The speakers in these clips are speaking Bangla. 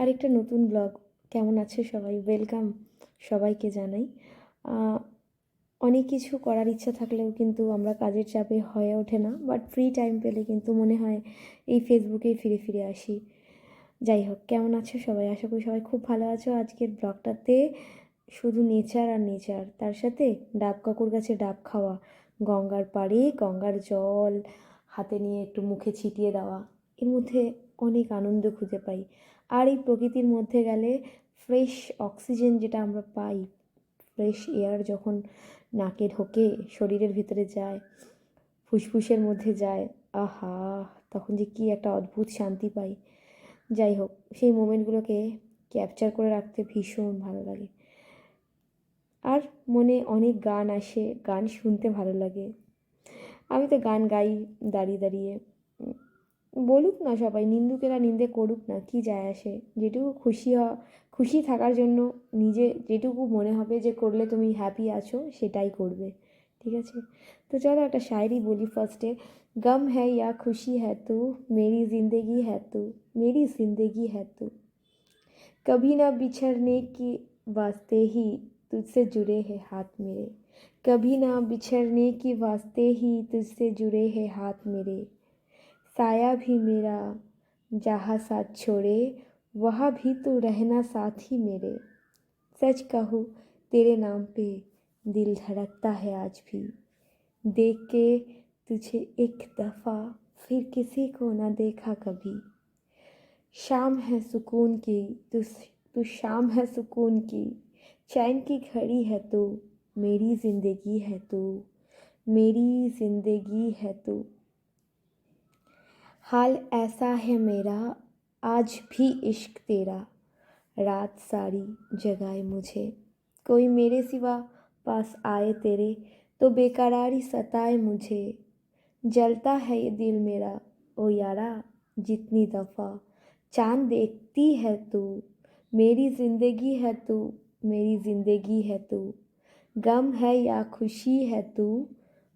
আরেকটা নতুন ব্লগ কেমন আছে সবাই? ওয়েলকাম সবাইকে জানাই। অনেক কিছু করার ইচ্ছা থাকলেও কিন্তু আমরা কাজের চাপে হয়ে ওঠে না বাট ফ্রি টাইম পেলে কিন্তু মনে হয় এই ফেসবুকেই ফিরে ফিরে আসি। যাই হোক, কেমন আছো সবাই? আশা করি সবাই খুব ভালো আছো। আজকের ব্লগটাতে শুধু নেচার আর নেচার তার সাথে ডাব কাকুর কাছে ডাব খাওয়া, গঙ্গার পাড়ে গঙ্গার জল, হাতে নিয়ে একটু মুখে ছিটিয়ে দেওয়া, এর মধ্যে অনেক আনন্দ খুঁজে পাই। আর এই প্রকৃতির মধ্যে গেলে ফ্রেশ অক্সিজেন যেটা আমরা পাই ফ্রেশ এয়ার যখন নাকে ঢোকে, শরীরের ভিতরে যায়, ফুসফুসের মধ্যে যায়, আহা, তখন যে কী একটা অদ্ভুত শান্তি পাই। যাই হোক, সেই মোমেন্টগুলোকে ক্যাপচার করে রাখতে ভীষণ ভালো লাগে। আর মনে অনেক গান আসে, গান শুনতে ভালো লাগে। আমি তো গান গাই দাঁড়িয়ে দাঁড়িয়ে বলুক না সবাই নিন্দুকেরা নিন্দে করুক না কি যায় আসে যেটুকু খুশি হ খুশি থাকার জন্য নিজে যেটুকু মনে হবে যে করলে তুমি হ্যাপি আছো সেটাই করবে ঠিক আছে তো চলো একটা শায়রি বলি ফার্স্টে गम है या खुशी है तू मेरी ज़िंदगी है तू मेरी ज़िंदगी है तू कभी ना बिछड़ने की वास्ते ही तुझसे जुड़े हैं हाथ मेरे कभी ना बिछड़ने की वास्ते ही तुझसे जुड़े हैं हाथ मेरे साया भी मेरा जहाँ साथ छोड़े, वहाँ भी तू रहना साथ ही मेरे। सच कहूँ, तेरे नाम पे दिल धड़कता है आज भी। देख के तुझे एक दफ़ा फिर किसी को ना देखा कभी। शाम है सुकून की तू तू शाम है सुकून की। चैन की घड़ी है तू, मेरी ज़िंदगी है तू, मेरी ज़िंदगी है तू। हाल ऐसा है मेरा, आज भी इश्क तेरा। रात सारी जगाए मुझे, कोई मेरे सिवा पास आए तेरे तो बेकरारी सताए मुझे। जलता है ये दिल मेरा, ओ यारा, जितनी दफ़ा चाँद देखती है तू। मेरी ज़िंदगी है तू, मेरी ज़िंदगी है तू। गम है या खुशी है तू,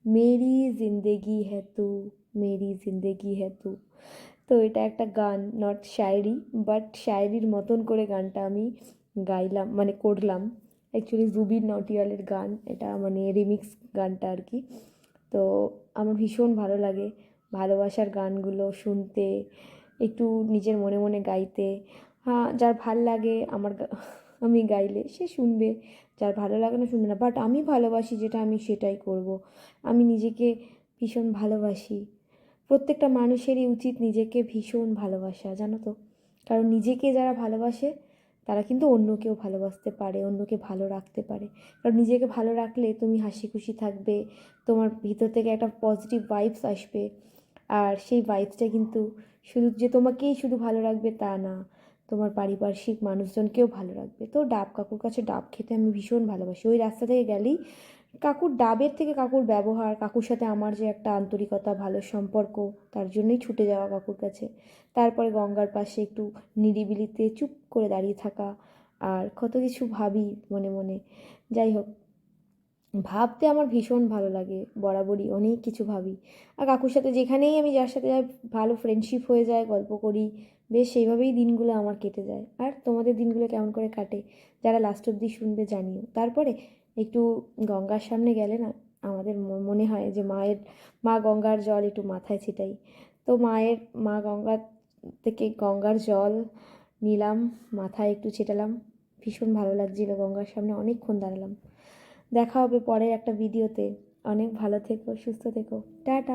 मेरी ज़िंदगी है तू। মেরি জিন্দেগি হে তু। তো এটা একটা গান নট শায়রি বাট শায়রির মতন করে গানটা আমি গাইলাম মানে করলাম। অ্যাকচুয়ালি জুবিন নটিয়ালের গান, এটা মানে রিমিক্স গানটা আর কি। তো আমার ভীষণ ভালো লাগে ভালোবাসার গানগুলো শুনতে, একটু নিজের মনে মনে গাইতে। হ্যাঁ যার ভালো লাগে আমার আমি গাইলে সে শুনবে। যার ভালো লাগে না, শুনবে না। বাট আমি ভালোবাসি যেটা আমি সেটাই করব। আমি নিজেকে ভীষণ ভালোবাসি। প্রত্যেকটা মানুষেরই উচিত নিজেকে ভীষণ ভালোবাসা, জানো তো? কারণ নিজেকে যারা ভালোবাসে, তারা কিন্তু অন্যকেও ভালোবাসতে পারে, অন্যকে ভালো রাখতে পারে। কারণ নিজেকে ভালো রাখলে তুমি হাসি খুশি থাকবে, তোমার ভিতর থেকে একটা পজিটিভ ভাইবস আসবে। আর সেই ভাইবসটা কিন্তু শুধু যে তোমাকেই শুধু ভালো রাখবে তা না, তোমার পারিপার্শ্বিক মানুষজনকেও ভালো রাখবে। তো ডাব, কাকুর কাছে ডাব খেতে আমি ভীষণ ভালোবাসি। ওই রাস্তা থেকে গেলেই কাকুর ডাবের থেকে কাকুর ব্যবহার, কাকুর সাথে আমার যে একটা আন্তরিকতা, ভালো সম্পর্ক, তার জন্যই ছুটে যাওয়া কাকুর কাছে। তারপরে গঙ্গার পাশে একটু নিরিবিলিতে চুপ করে দাঁড়িয়ে থাকা আর কত কিছু ভাবি মনে মনে। যাই হোক, ভাবতে আমার ভীষণ ভালো লাগে, বরাবরই অনেক কিছু ভাবি। আর কাকুর সাথে যেখানেই আমি যার সাথে যাই, ভালো ফ্রেন্ডশিপ হয়ে যায়, গল্প করি, বেশ সেইভাবেই দিনগুলো আমার কেটে যায়। আর তোমাদের দিনগুলো কেমন করে কাটে, যারা লাস্ট অব্দি শুনবে জানিও। তারপরে একটু গঙ্গার সামনে গেলে না আমাদের মনে হয় যে মায়ের, মা গঙ্গার জল একটু মাথায় ছিটাই। তো মায়ের, মা গঙ্গার থেকে গঙ্গার জল নিলাম, মাথায় একটু ছিটালাম। ভীষণ ভালো লাগছিল গঙ্গার সামনে, অনেকক্ষণ দাঁড়ালাম। দেখা হবে পরের একটা ভিডিওতে। অনেক ভালো থেকো, সুস্থ থেকো। টাটা।